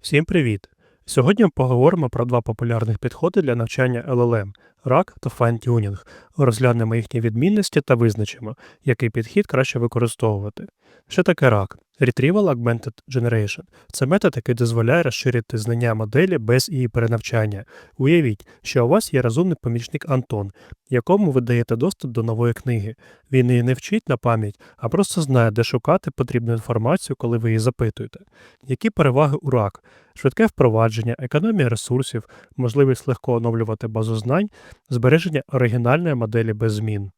Всім привіт! Сьогодні поговоримо про два популярних підходи для навчання LLM – RAG та Fine-Tuning. Розглянемо їхні відмінності та визначимо, який підхід краще використовувати. Що таке RAG? Retrieval Augmented Generation – це метод, який дозволяє розширити знання моделі без її перенавчання. Уявіть, що у вас є розумний помічник Антон, якому ви даєте доступ до нової книги. Він її не вчить на пам'ять, а просто знає, де шукати потрібну інформацію, коли ви її запитуєте. Які переваги у RAG? Швидке впровадження, економія ресурсів, можливість легко оновлювати базу знань, збереження оригінальної моделі без змін.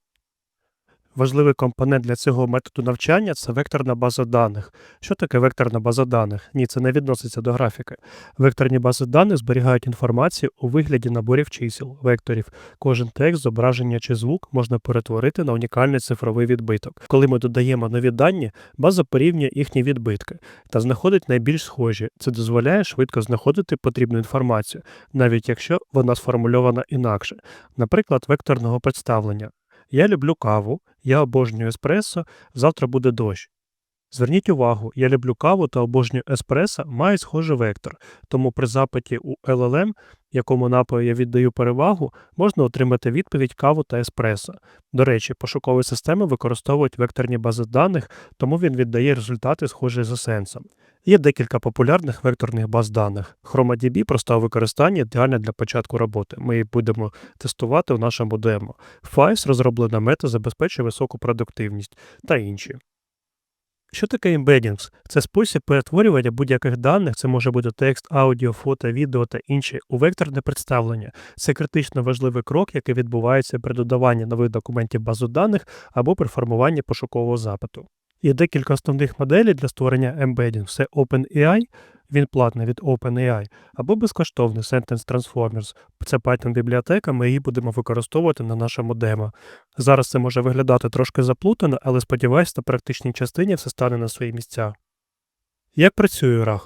Важливий компонент для цього методу навчання це векторна база даних. Що таке векторна база даних? Ні, це не відноситься до графіки. Векторні бази даних зберігають інформацію у вигляді наборів чисел, векторів. Кожен текст, зображення чи звук можна перетворити на унікальний цифровий відбиток. Коли ми додаємо нові дані, база порівнює їхні відбитки та знаходить найбільш схожі. Це дозволяє швидко знаходити потрібну інформацію, навіть якщо вона сформульована інакше, наприклад, векторного представлення. Я люблю каву, я обожнюю еспресо, завтра буде дощ. Зверніть увагу, я люблю каву та обожнюю еспресо мають схожий вектор, тому при запиті у LLM, якому напою я віддаю перевагу, можна отримати відповідь каву та еспресо. До речі, пошукові системи використовують векторні бази даних, тому він віддає результати схожі за сенсом. Є декілька популярних векторних баз даних. ChromaDB проста у використанні ідеальна для початку роботи. Ми її будемо тестувати у нашому демо. FICE розроблена мета забезпечує високу продуктивність та інші. Що таке embeddings? Це спосіб перетворювання будь-яких даних, це може бути текст, аудіо, фото, відео та інші, у векторне представлення. Це критично важливий крок, який відбувається при додаванні нових документів базу даних або при формуванні пошукового запиту. Є декілька основних моделей для створення embedding. Це OpenAI, він платний від OpenAI, або безкоштовний Sentence Transformers. Це Python-бібліотека, ми її будемо використовувати на нашому демо. Зараз це може виглядати трошки заплутано, але сподіваюся, на практичній частині все стане на свої місця. Як працює RAG?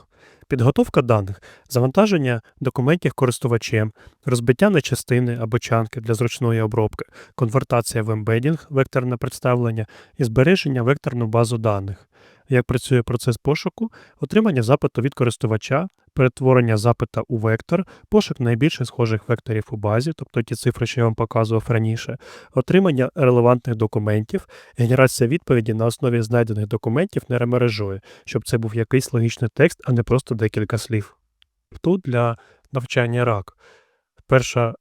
Підготовка даних, завантаження документів користувачем, розбиття на частини або чанки для зручної обробки, конвертація в ембедінг, векторне представлення і збереження векторну базу даних. Як працює процес пошуку, отримання запиту від користувача, перетворення запита у вектор, пошук найбільше схожих векторів у базі, тобто ті цифри, що я вам показував раніше, отримання релевантних документів, генерація відповіді на основі знайдених документів нейромережою, щоб це був якийсь логічний текст, а не просто декілька слів. Тут для навчання RAG. Перша,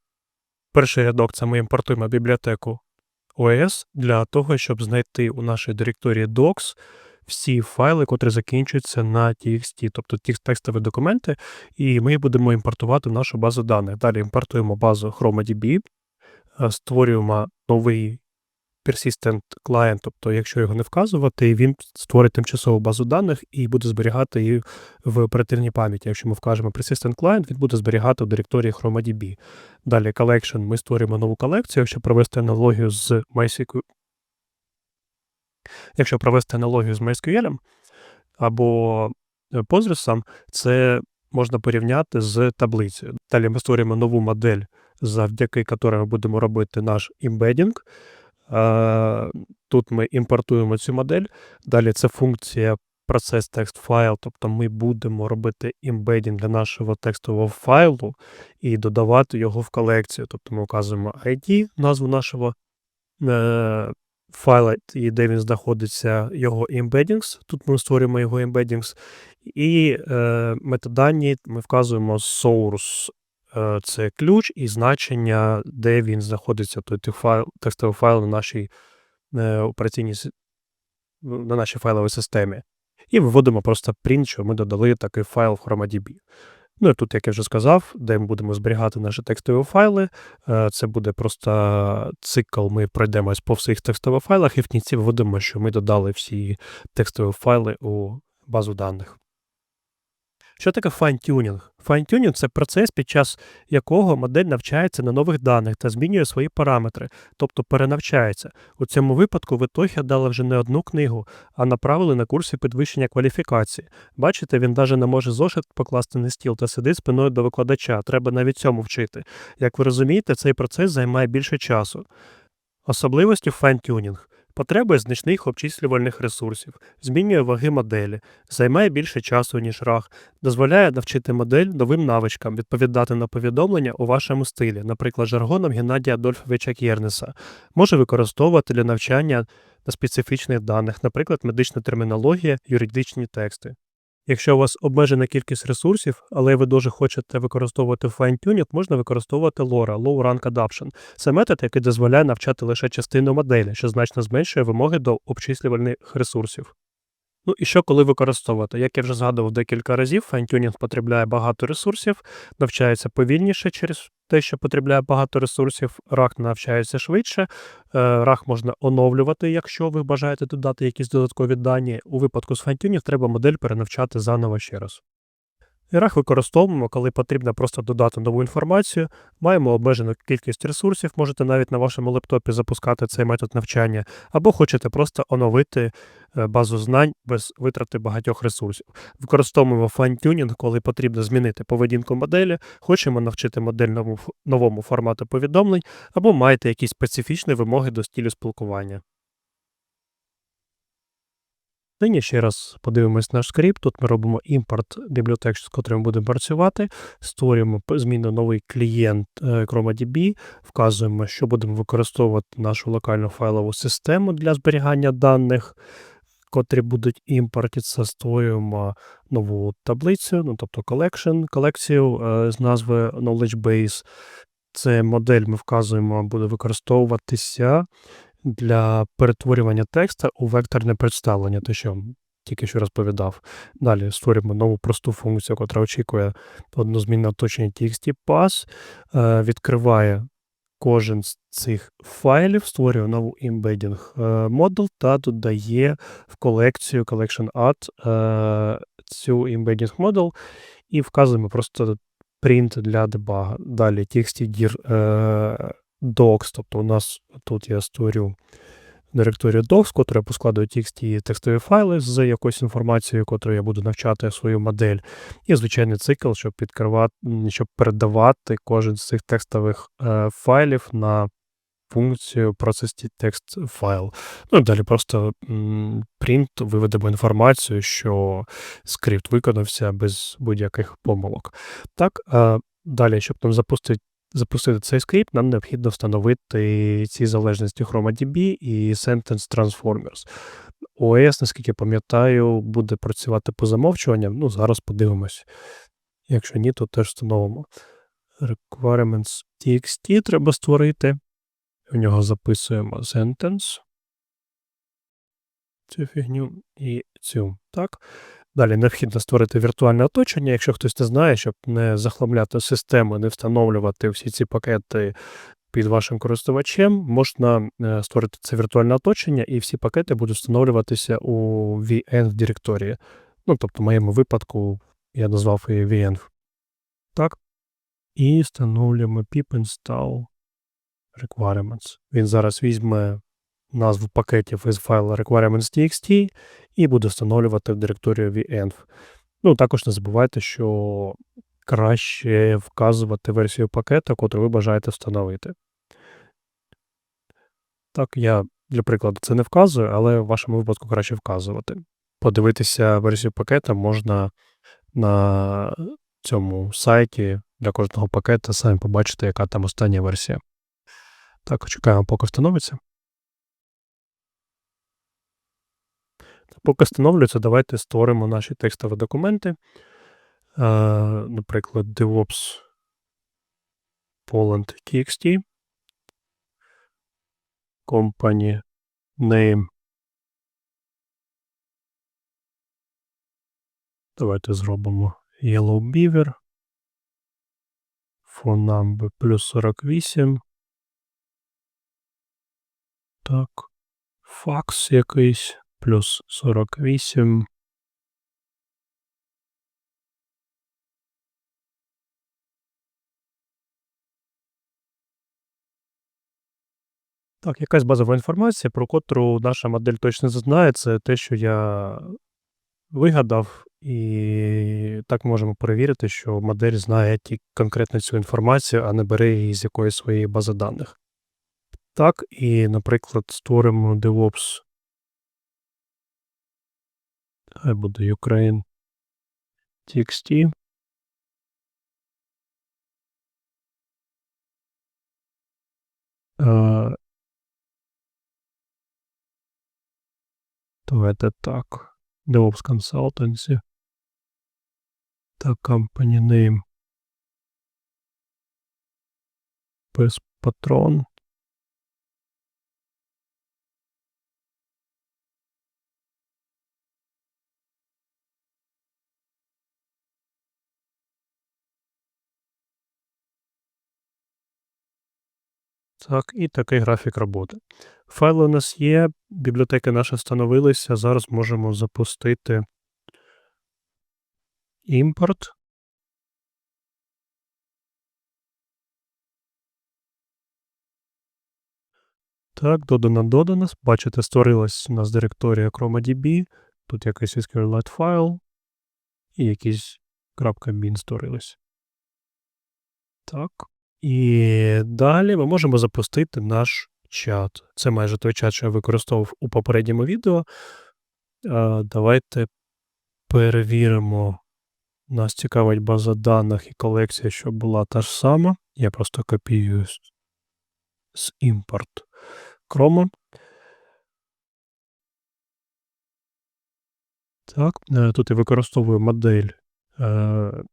перший рядок це ми імпортуємо бібліотеку OS для того, щоб знайти у нашій директорії Docs всі файли, котрі закінчуються на TXT, тобто ті текстові документи, і ми будемо імпортувати в нашу базу даних. Далі імпортуємо базу ChromaDB, е, створюємо новий persistent client, тобто, якщо його не вказувати, він створить тимчасову базу даних і буде зберігати її в оперативній пам'яті. Якщо ми вкажемо persistent client, він буде зберігати в директорії ChromaDB. Далі collection, ми створюємо нову колекцію, якщо провести аналогію з MySQL, Якщо провести аналогію з MySQL або е, Postgres, це можна порівняти з таблицею. Далі ми створюємо нову модель, завдяки якій ми будемо робити наш імбедінг. Тут ми імпортуємо цю модель. Далі це функція процес текст файл, тобто ми будемо робити імбедінг для нашого текстового файлу і додавати його в колекцію. Тобто ми вказуємо ID, назву нашого е, файла, де він знаходиться, його embeddings. Тут ми створюємо його embeddings. І е, метадані ми вказуємо source, е, це ключ і значення, де він знаходиться, той файл, текстовий файл на нашій е, операційній на нашій файловій системі. І виводимо просто print, що ми додали такий файл в ChromaDB. Ну і тут, як я вже сказав, де ми будемо зберігати наші текстові файли. Е, це буде просто цикл, ми пройдемось по всіх текстових файлах, і в кінці виводимо, що ми додали всі текстові файли у базу даних. Що таке fine-tuning? Fine-tuning – це процес, під час якого модель навчається на нових даних та змінює свої параметри, тобто перенавчається. У цьому випадку ви Тохі дали вже не одну книгу, а направили на курси підвищення кваліфікації. Бачите, він навіть не може зошит покласти на стіл та сидить спиною до викладача. Треба навіть цьому вчити. Як ви розумієте, цей процес займає більше часу. Особливості fine-tuning. Потребує значних обчислювальних ресурсів, змінює ваги моделі, займає більше часу, ніж рах, дозволяє навчити модель новим навичкам, відповідати на повідомлення у вашому стилі, наприклад, жаргоном Геннадія Адольфовича Кєрнеса, може використовувати для навчання на специфічних даних, наприклад, медична термінологія, юридичні тексти. Якщо у вас обмежена кількість ресурсів, але ви дуже хочете використовувати fine-tuning, можна використовувати LoRa, Low Rank Adaption. Це метод, який дозволяє навчати лише частину моделі, що значно зменшує вимоги до обчислювальних ресурсів. Ну і що коли використовувати? Як я вже згадував декілька разів, файнтюнінг потребляє багато ресурсів, навчається повільніше через те, що потребляє багато ресурсів, рах навчається швидше, е, рах можна оновлювати, якщо ви бажаєте додати якісь додаткові дані. У випадку з файнтюнінг треба модель перенавчати заново ще раз. Рах використовуємо, коли потрібно просто додати нову інформацію. Маємо обмежену кількість ресурсів, можете навіть на вашому лептопі запускати цей метод навчання, або хочете просто оновити базу знань без витрати багатьох ресурсів. Використовуємо fine-tuning, коли потрібно змінити поведінку моделі, хочемо навчити модель новому, новому формату повідомлень, або маєте якісь специфічні вимоги до стилю спілкування. Нині ще раз подивимось наш скрипт. Тут ми робимо імпорт бібліотек, з котрим будемо працювати, створюємо зміну новий клієнт е, ChromaDB, вказуємо, що будемо використовувати нашу локальну файлову систему для зберігання даних, котрі будуть імпортитися, створюємо нову таблицю, ну тобто collection, колекцію е, з назви Knowledge Base. Це модель ми вказуємо, буде використовуватися для перетворювання текста у векторне представлення, те, що тільки що розповідав. Далі створюємо нову просту функцію, яка очікує однозмінне оточення TXT pass, е, відкриває кожен з цих файлів, створює нову embedding model та додає в колекцію collection add е, цю embedding model і вказуємо просто print для дебага. Далі txt-dir docs, тобто у нас тут я створю директорію docs, котра поскладує TXT текстові файли з якоюсь інформацією, котру я буду навчати свою модель, і звичайний цикл, щоб підкривати, щоб передавати кожен з цих текстових е, файлів на функцію процесі текст файл. Ну і далі просто print виведемо інформацію, що скрипт виконався без будь-яких помилок. Так, е, далі, щоб нам запустити запустити цей скрипт, нам необхідно встановити ці залежності ChromaDB і Sentence Transformers. OS, наскільки пам'ятаю, буде працювати по замовчуванням. Ну, зараз подивимось. Якщо ні, то теж встановимо. Requirements TXT треба створити. У нього записуємо sentence. Цю фігню і цю. Так. Далі необхідно створити віртуальне оточення, якщо хтось не знає, щоб не захламляти систему, не встановлювати всі ці пакети під вашим користувачем, можна е, створити це віртуальне оточення, і всі пакети будуть встановлюватися у VN директорії. Ну, тобто, в моєму випадку я назвав її VN. Так. І встановлюємо pip install requirements. Він зараз візьме назву пакетів із файла requirements.txt і буде встановлювати в директорію venv. Ну, також не забувайте, що краще вказувати версію пакета, котру ви бажаєте встановити. Так, я, для прикладу, це не вказую, але в вашому випадку краще вказувати. Подивитися версію пакета можна на цьому сайті для кожного пакета, самі побачите, яка там остання версія. Так, чекаємо, поки встановиться. Поки встановлюється, давайте створимо наші текстові документи. Наприклад, DevOps Poland TXT. Company name. Давайте зробимо Yellow Beaver. Phone number плюс 48. Так. Факс якийсь плюс 48. Так, якась базова інформація, про котру наша модель точно знає, це те, що я вигадав, і так можемо перевірити, що модель знає конкретно цю інформацію, а не бере її з якоїсь своєї бази даних. Так, і, наприклад, створимо DevOps. Хай буде Ukraine TXT. Е, Давайте так. DevOps Consultancy. Так, company name. Без патрон. Так, і такий графік роботи. Файли у нас є, бібліотеки наші встановилися. Зараз можемо запустити імпорт. Так, додано додано. Бачите, створилась у нас директорія ChromaDB. Тут якийсь SQLite файл і якийсь .bin створились. Так. І далі ми можемо запустити наш чат. Це майже той чат, що я використовував у попередньому відео. Давайте перевіримо. Нас цікавить база даних і колекція, щоб була та ж сама. Я просто копіюю з, з імпорт Chrome. Так, е, тут я використовую модель е,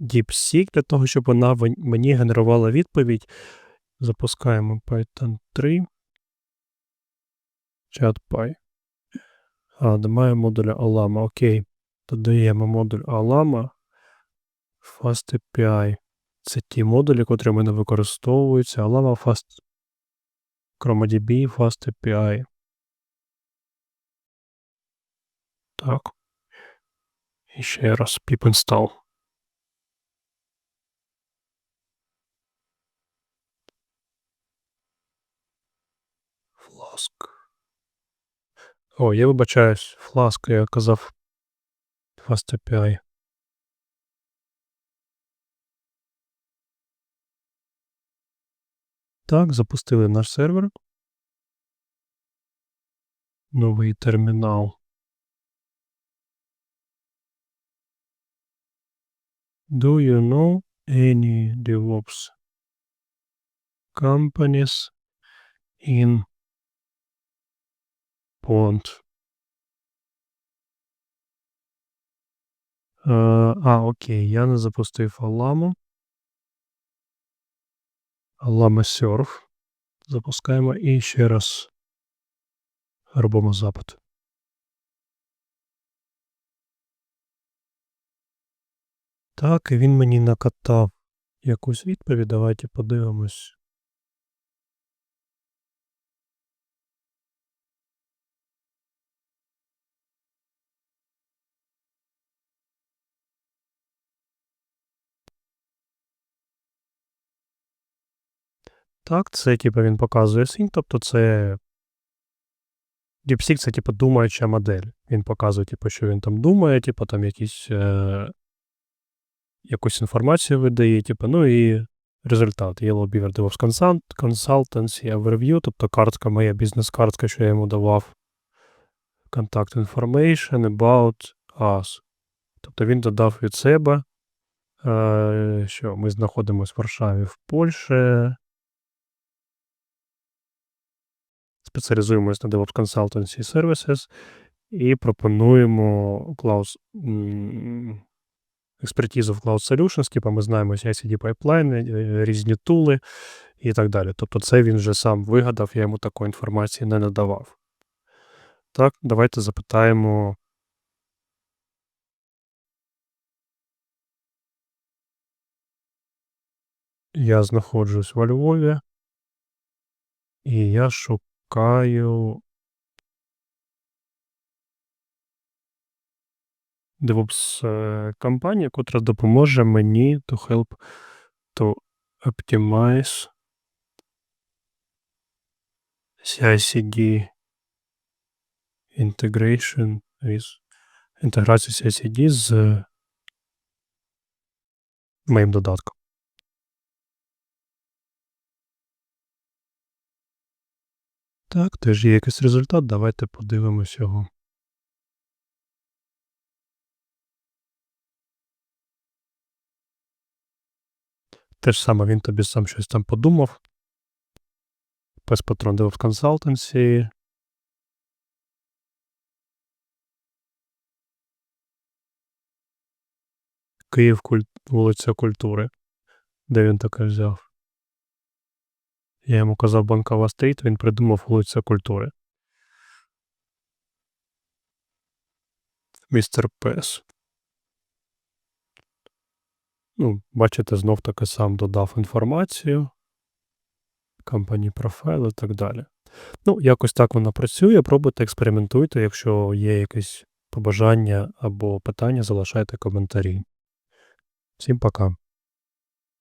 DeepSeek для того, щоб вона мені генерувала відповідь. Запускаємо Python 3. ChatPy. А, немає модуля Alama. Окей. Додаємо модуль Alama. FastAPI. Це ті модулі, котрі в мене використовуються. Alama Fast. ChromaDB, FastAPI. Так. І ще раз pip install. Flask. О, я вибачаюсь. Flask, я казав FastAPI. Так, запустили наш сервер. Новий термінал. Do you know any DevOps companies in Pond? Е, а, окей, я не запустив Alamу. Alama Surf. Запускаємо і ще раз робимо запит. Так, він мені накатав якусь відповідь. Давайте подивимось. Так, це типу він показує синь, тобто це. DeepSeek це типу думаюча модель. Він показує, типу, що він там думає, типу, там якісь. Е... якусь інформацію видає, типу, ну і результат. Yellow Beaver DevOps Consult- Consultancy Overview, тобто картка моя, бізнес-картка, що я йому давав. Contact information about us. Тобто він додав від себе, е, що ми знаходимося в Варшаві в Польщі. Спеціалізуємось на DevOps Consultancy Services і пропонуємо Cloud, експертизу в Cloud Solutions, типу ми знаємо CI-CD пайплайни, е, різні тули і так далі. Тобто це він вже сам вигадав, я йому такої інформації не надавав. Так, давайте запитаємо. Я знаходжусь во Львові. І я шукаю. DevOps е, компанія, котра допоможе мені to help to optimize CI/CD integration with інтеграцію CI/CD з моїм додатком. Так, теж є якийсь результат, давайте подивимось його. Те ж саме він тобі сам щось там подумав. Пес Патрон DevOps Consultancy. Київ, вулиця Культури. Де він таке взяв? Я йому казав Банкова Стріт, він придумав вулиця Культури. Містер Пес. Ну, бачите, знов таки сам додав інформацію. Company Profile і так далі. Ну, якось так воно працює. Пробуйте, експериментуйте. Якщо є якісь побажання або питання, залишайте коментарі. Всім пока.